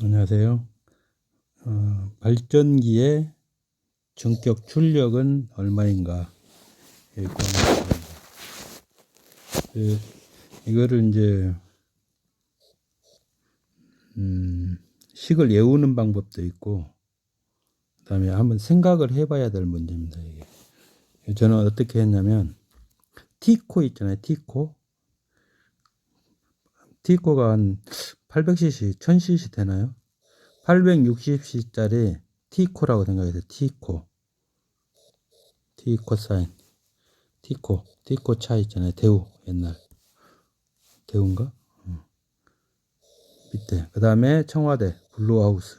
안녕하세요. 어, 발전기의 전격 출력은 얼마인가? 보면 그, 이거를 이제 음, 식을 외우는 방법도 있고, 그다음에 한번 생각을 해봐야 될 문제입니다. 이게 저는 어떻게 했냐면 T코 있잖아요. T코. T코가 한 800cc, 1000cc 되나요? 860c짜리 T코라고 생각해서 T코. T코 사인. T코. T코 차 있잖아요. 대우 옛날. 대우인가? 어. 밑에. 그 다음에 청와대 블루하우스.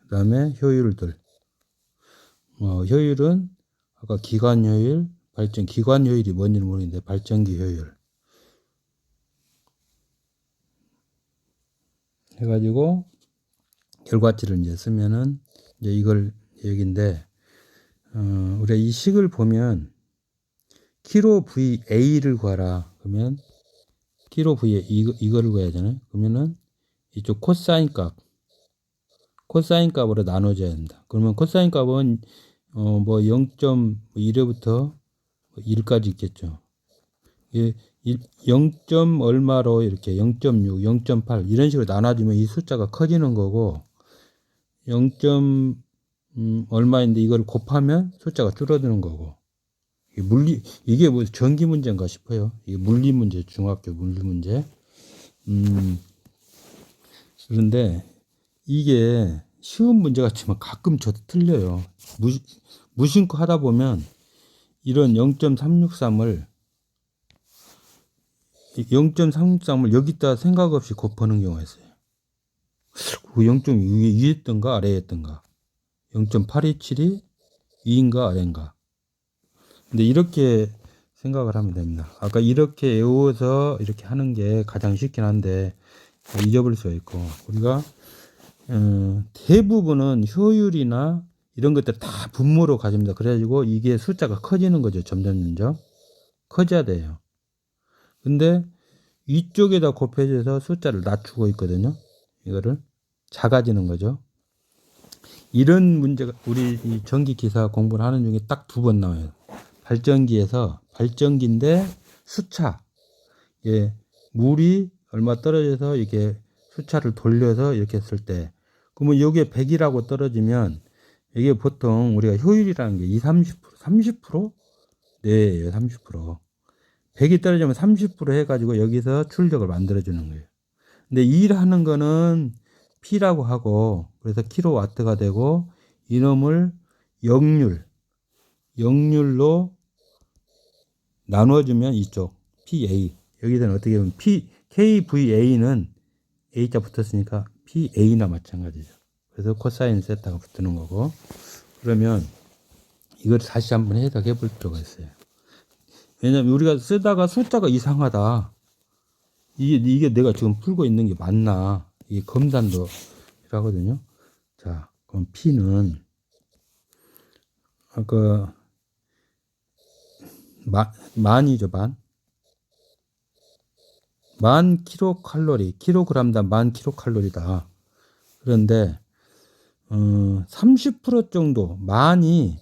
그 다음에 효율들. 어, 효율은 아까 기관 효율, 발전 기관 효율이 뭔지는 모르겠는데 발전기 효율. 해가지고 결과치를 이제 쓰면은 이제 이걸 얘기인데 어, 우리가 이 식을 보면 키로 VA를 구하라 그러면 키로 VA 이거, 이거를 구해야 되잖아요 그러면은 이쪽 코사인 값 코사인 값으로 나눠줘야 된다. 그러면 코사인 값은 어, 뭐 0.1회부터 1까지 있겠죠. 예, 0. 얼마로 이렇게 0.6, 0.8 이런 식으로 나눠주면 이 숫자가 커지는 거고 0. 음, 얼마인데 이걸 곱하면 숫자가 줄어드는 거고 이게 물리 이게 뭐 전기 문제인가 싶어요. 이게 물리 문제 중학교 물리 문제. 음, 그런데 이게 쉬운 문제 같지만 가끔 저도 틀려요. 무, 무심코 하다 보면 이런 0.363을 0.363을 여기다 생각 없이 곱하는 경우가 있어요. 그 0.6이 위였던가 아래였던가 0.827이 위인가 아래인가 근데 이렇게 생각을 하면 됩니다. 아까 이렇게 외워서 이렇게 하는 게 가장 쉽긴 한데 잊어버릴 수가 있고 우리가 어, 대부분은 효율이나 이런 것들 다 분모로 가집니다. 그래가지고 이게 숫자가 커지는 거죠. 점점 점점 커져야 돼요. 근데 위쪽에다 곱해져서 숫자를 낮추고 있거든요. 이거를 작아지는 거죠. 이런 문제가 우리 이 전기 기사 공부를 하는 중에 딱 두 번 나와요. 발전기에서 발전기인데 수차 예 물이 얼마 떨어져서 이렇게 수차를 돌려서 이렇게 했을 때 그러면 여기에 100이라고 떨어지면 이게 보통 우리가 효율이라는 게 20, 30% 30%? 네, 30%. 100이 떨어지면 30% 해가지고 여기서 출력을 만들어주는 거예요. 근데 일하는 거는 P라고 하고 그래서 킬로와트가 되고 이놈을 역률, 역률로 나눠주면 이쪽 PA 여기서는 어떻게 보면 P, KVA는 A자 붙었으니까 PA나 마찬가지죠. 그래서 코사인 세타가 붙는 거고 그러면 이걸 다시 한번 해석해 볼 필요가 있어요. 왜냐면 우리가 쓰다가 숫자가 이상하다. 이게, 이게 내가 지금 풀고 있는 게 맞나. 이게 검단도 필요하거든요. 자, 그럼 P는, 아까, 마, 만이죠, 만. 만 킬로칼로리, 킬로그램당 만 킬로칼로리다. 그런데, 어, 30% 정도, 만이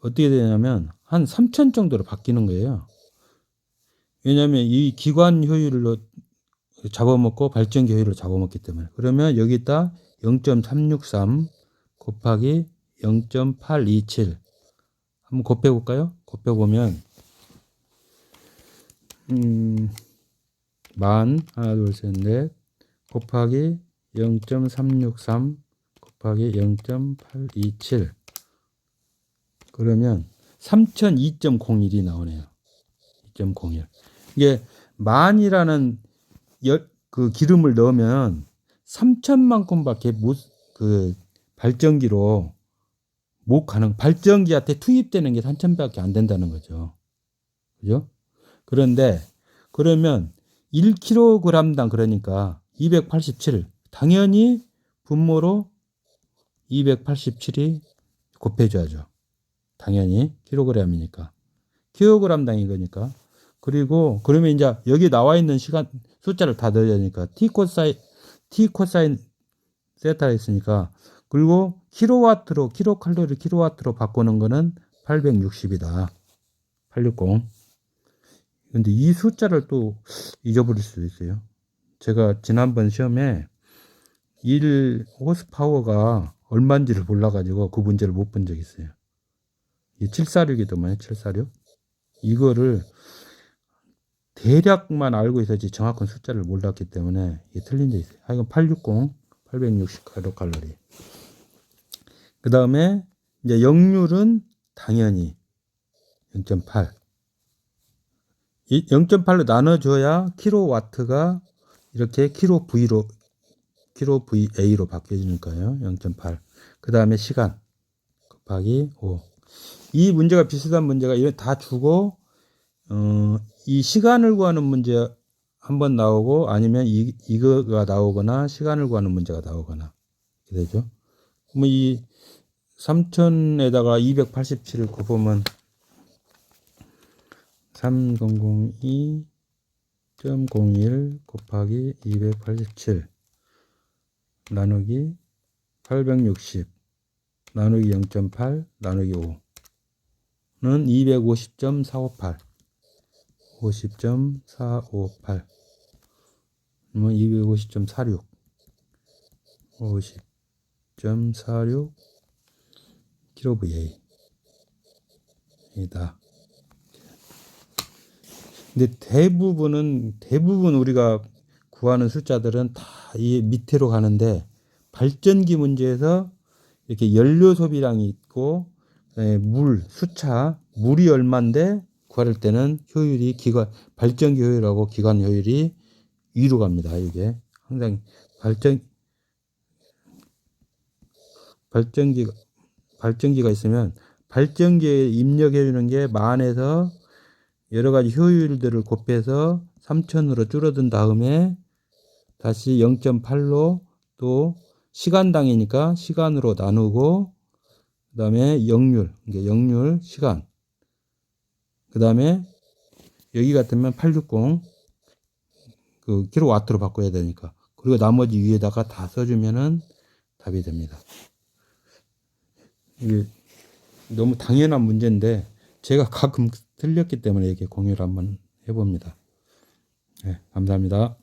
어떻게 되냐면, 한 3천 정도로 바뀌는 거예요. 왜냐하면 이 기관 효율로 잡아먹고 발전기 효율을 잡아먹기 때문에. 그러면 여기다 0.363 곱하기 0.827 한번 곱해볼까요? 곱해보면 음, 만 하나 둘 셋 넷 곱하기 0.363 곱하기 0.827 그러면 3002.01이 나오네요. 2.01. 이게 만이라는 열, 그 기름을 넣으면 3천만큼밖에 못, 그 발전기로 못 가능, 발전기한테 투입되는 게 3천밖에 안 된다는 거죠. 그죠? 그런데 그러면 1kg당 그러니까 287. 당연히 분모로 287이 곱해줘야죠. 당연히 킬로그램이니까. 킬로그램당인 거니까. 그리고 그러면 이제 여기 나와 있는 시간 숫자를 다 넣어야 되니까 t 코사인 T 코사인 세타가 있으니까 그리고 킬로와트로 킬로칼로리 킬로와트로 바꾸는 거는 860이다. 860. 근데 이 숫자를 또 잊어버릴 수도 있어요. 제가 지난번 시험에 1 호스파워가 얼마인지를 몰라가지고 그 문제를 못 본 적이 있어요. 이 746이더만요, 746. 이거를 대략만 알고 있었지 정확한 숫자를 몰랐기 때문에 이게 틀린 데 있어요. 하여간 860, 860 칼로리. 그 다음에 이제 역률은 당연히 0.8. 이 0.8로 나눠줘야 킬로와트가 이렇게 킬로 V로 킬로 VA로 바뀌어지는 거예요. 0.8. 그 다음에 시간 곱하기 5. 이 문제가 비슷한 문제가 다 주고 어, 이 시간을 구하는 문제 한 번 나오고 아니면 이, 이거가 나오거나 시간을 구하는 문제가 나오거나 되죠. 그러면 이 3000에다가 287을 곱으면 3002.01 곱하기 287 나누기 860 나누기 0.8 나누기 5는 250.458 50.458 그러면 250.46 50.46 킬로VA 이다. 근데 대부분은 대부분 우리가 구하는 숫자들은 다 이 밑으로 가는데 발전기 문제에서 이렇게 연료 소비량이 있고 에, 물 수차 물이 얼마인데 구할 때는 효율이 기관 발전기 효율하고 기관 효율이 위로 갑니다. 이게 항상 발전 발전기가 발전기가 있으면 발전기에 입력해 주는 게 만에서 여러 가지 효율들을 곱해서 3000으로 줄어든 다음에 다시 0.8로 또 시간당이니까 시간으로 나누고 그 다음에 역률 이게 역률 시간 그 다음에 여기 같으면 860 그 킬로와트로 바꿔야 되니까 그리고 나머지 위에다가 다 써주면은 답이 됩니다. 이게 너무 당연한 문제인데 제가 가끔 틀렸기 때문에 이렇게 공유를 한번 해봅니다. 네, 감사합니다.